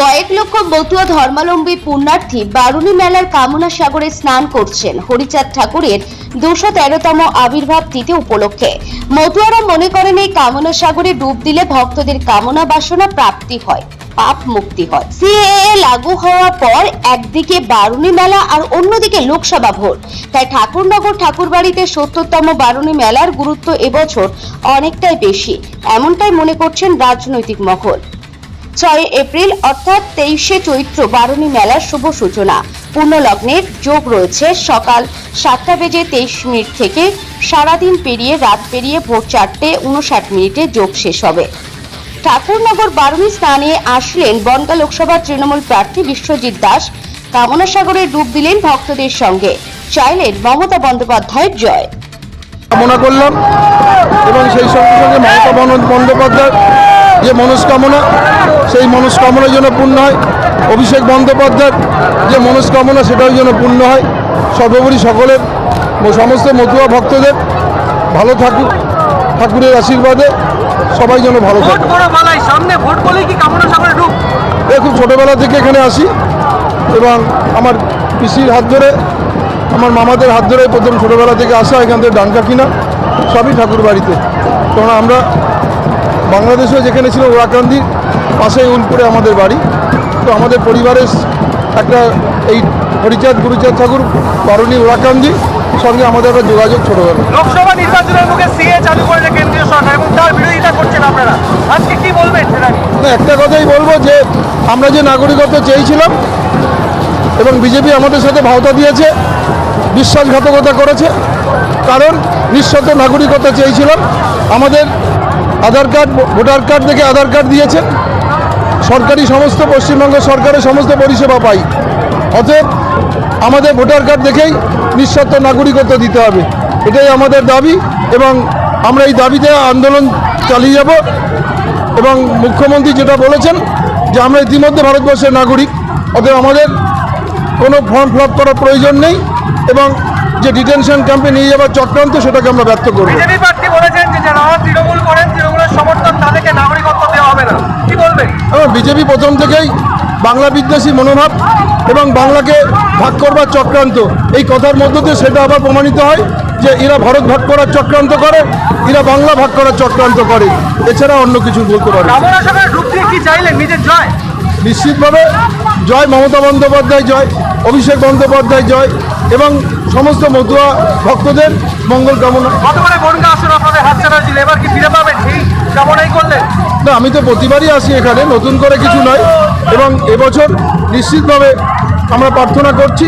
কয়েক লক্ষ মতুয়া ধর্মাবলম্বী পুণ্যার্থী বারুণী মেলার কামনা সাগরে স্নান করছেন। হরিচাঁদ ঠাকুরের দুশো তেরোতম আবির্ভাব তিথি উপলক্ষে। মতুয়ারা মনে করেন এই কামনা সাগরে ডুব দিলে ভক্তদের কামনা বাসনা প্রাপ্তি হয়, পাপ মুক্তি হয়। সিএএ লাগু হওয়ার পর একদিকে বারুণী মেলা আর অন্যদিকে লোকসভা ভোট। তাই ঠাকুরনগর ঠাকুরবাড়িতে সত্তরতম বারুণী মেলার গুরুত্ব এবছর অনেকটাই বেশি, এমনটাই মনে করছেন রাজনৈতিক মহল। ছয় এপ্রিল, অর্থাৎ তেইশে চৈত্র বারুণী মেলার শুভ সূচনা। পূর্ণলগ্নের যোগ রয়েছে সকাল সাতটা বেজে তেইশ মিনিট থেকে সারাদিন পেরিয়ে রাত পেরিয়ে ভোর চারটে উনষাট মিনিটে যোগ শেষ হবে। ঠাকুরনগর বারুণী স্নানে আসলেন বনগা লোকসভার তৃণমূল প্রার্থী বিশ্বজিৎ দাস। কামনা সাগরে ডুব দিলেন ভক্তদের সঙ্গে। চাইলেন মমতা বন্দ্যোপাধ্যায়ের জয়। কামনা করলাম এবং সেই সঙ্গে সঙ্গে মমতা বন্দ্যোপাধ্যায় যে মনস্কামনা সেই মনস্কামনার জন্য পূর্ণ হয়। অভিষেক বন্দ্যোপাধ্যায়ের যে মনস্কামনা সেটাও যেন পূর্ণ হয়। সর্বোপরি সকলের সমস্ত মতুয়া ভক্তদের ভালো থাকুক ঠাকুরের আশীর্বাদে সবাই যেন ভালো থাকে। খুব ছোটোবেলা থেকে এখানে আসি এবং আমার পিসির হাত ধরে আমার মামাদের হাত ধরে প্রথম ছোটোবেলা থেকে আসা এখান থেকে ডানকা কিনা সবই ঠাকুর বাড়িতে। কারণ আমরা বাংলাদেশেও যেখানে ছিল ওরাকান্দির পাশেই উলপুরে আমাদের বাড়ি। তো আমাদের পরিবারের একটা এই হরিচাঁদ গুরুচাঁদ ঠাকুর বারুণী ওরাকান্দি সঙ্গে আমাদের একটা যোগাযোগ ছোটোবেলা লোকসভা নির্বাচনের মুখে সিএ চালু করেছে কেন্দ্রীয় সরকার এবং তার বিরোধিতা করছেন আপনারা। আজকে কি বলবেন না একটা কথাই বলব যে আমরা যে নাগরিকত্ব চেয়েছিলাম এবং বিজেপি আমাদের সাথে ভাওতা দিয়েছে বিশ্বাসঘাতকতা করেছে কারণ নিঃশর্ত নাগরিকতা চেয়েছিলাম। আমাদের আধার কার্ড, ভোটার কার্ড থেকে আধার কার্ড দিয়েছেন। সরকারি সমস্ত পশ্চিমবঙ্গ সরকারের সমস্ত পরিষেবা পাই। অতএব আমাদের ভোটার কার্ড দেখেই নিঃশর্ত নাগরিকত্ব দিতে হবে। এটাই আমাদের দাবি এবং আমরা এই দাবিতে আন্দোলন চালিয়ে যাব এবং মুখ্যমন্ত্রী যেটা বলেছেন যে আমরা ইতিমধ্যে ভারতবর্ষের নাগরিক, অতএব আমাদের কোনো ফর্ম ফিল করার প্রয়োজন নেই এবং যে ডিটেনশন ক্যাম্পে নিয়ে যাওয়ার চক্রান্ত সেটাকে আমরা ব্যর্থ করব। বিজেপি প্রথম থেকেই বাংলা বিদ্বেষী মনোভাব এবং বাংলাকে ভাগ করবার চক্রান্ত। এই কথার মধ্য দিয়ে সেটা আবার প্রমাণিত হয় যে এরা ভারত ভাগ করার চক্রান্ত করে এরা বাংলা ভাগ করার চক্রান্ত করে। এছাড়া অন্য কিছু বলতে পারে নিশ্চিতভাবে জয় মমতা বন্দ্যোপাধ্যায় জয় অভিষেক বন্দ্যোপাধ্যায় জয় এবং সমস্ত মতুয়া ভক্তদের মঙ্গল কামনা। না, আমি তো প্রতিবারই আসি এখানে, নতুন করে কিছু নয়। এবং এবছর নিশ্চিতভাবে আমরা প্রার্থনা করছি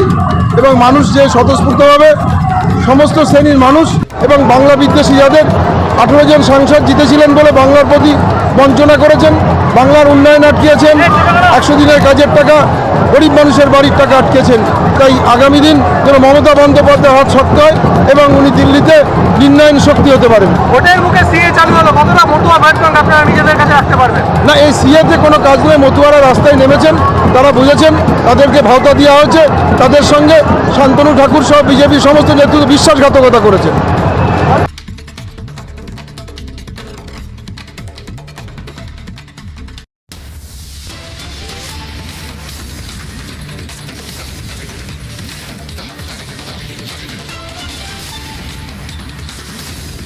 এবং মানুষ যে স্বতঃস্ফূর্তভাবে সমস্ত শ্রেণির মানুষ এবং বাংলা বিদ্বেষী যাদের আঠেরো জন সাংসদ জিতেছিলেন বলে বাংলার প্রতি বঞ্চনা করেছেন, বাংলার উন্নয়ন আটকিয়েছেন, একশো দিনের কাজের টাকা গরিব মানুষের বাড়ির টাকা আটকেছেন। তাই আগামী দিন যেন মমতা বন্দ্যোপাধ্যায় হাত শক্ত হয় এবং উনি দিল্লিতে নির্ণয়ন শক্তি হতে পারেন। ভোটের মুখে সিএ চালু হলো কতটা মতুয়া আপনারা নিজেদের কাছে রাখতে পারবেন? না এই সিএতে কোনো কাজ নয় মতুয়ারা রাস্তায় নেমেছেন তারা বুঝেছেন তাদেরকে ভাওতা দেওয়া হয়েছে তাদের সঙ্গে শান্তনু ঠাকুর সহ বিজেপির সমস্ত নেতৃত্ব বিশ্বাসঘাতকতা করেছেন।